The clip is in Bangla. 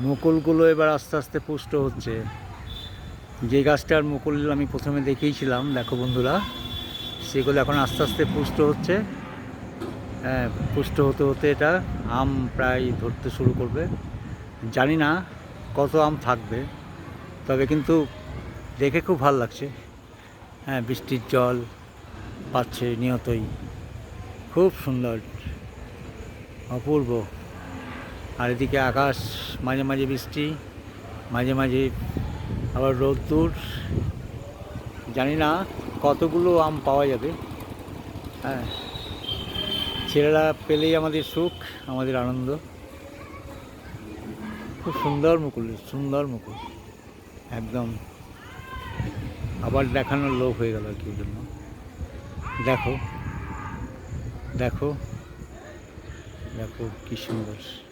মুকুলগুলো এবার আস্তে আস্তে পুষ্ট হচ্ছে। যে গাছটার মুকুল আমি প্রথমে দেখিয়েছিলাম, দেখো বন্ধুরা, সেগুলো এখন আস্তে আস্তে পুষ্ট হচ্ছে। হ্যাঁ পুষ্ট হতে হতে এটা আম প্রায় ধরতে শুরু করবে। জানি না কত আম থাকবে, তবে কিন্তু দেখে খুব ভালো লাগছে। হ্যাঁ বৃষ্টির জল পাচ্ছে নিয়তই। খুব সুন্দর, অপূর্ব। আর এদিকে আকাশ, মাঝে মাঝে বৃষ্টি, মাঝে মাঝে আবার রোদ্দুর জানি না কতগুলো আম পাওয়া যাবে। হ্যাঁ ছেলেরা পেলেই আমাদের সুখ, আমাদের আনন্দ। খুব সুন্দর মুকুল সুন্দর মুকুল। একদম। আবার দেখানোর লোক হয়ে গেল আর কি জন্য। দেখো দেখো দেখো কি সুন্দর।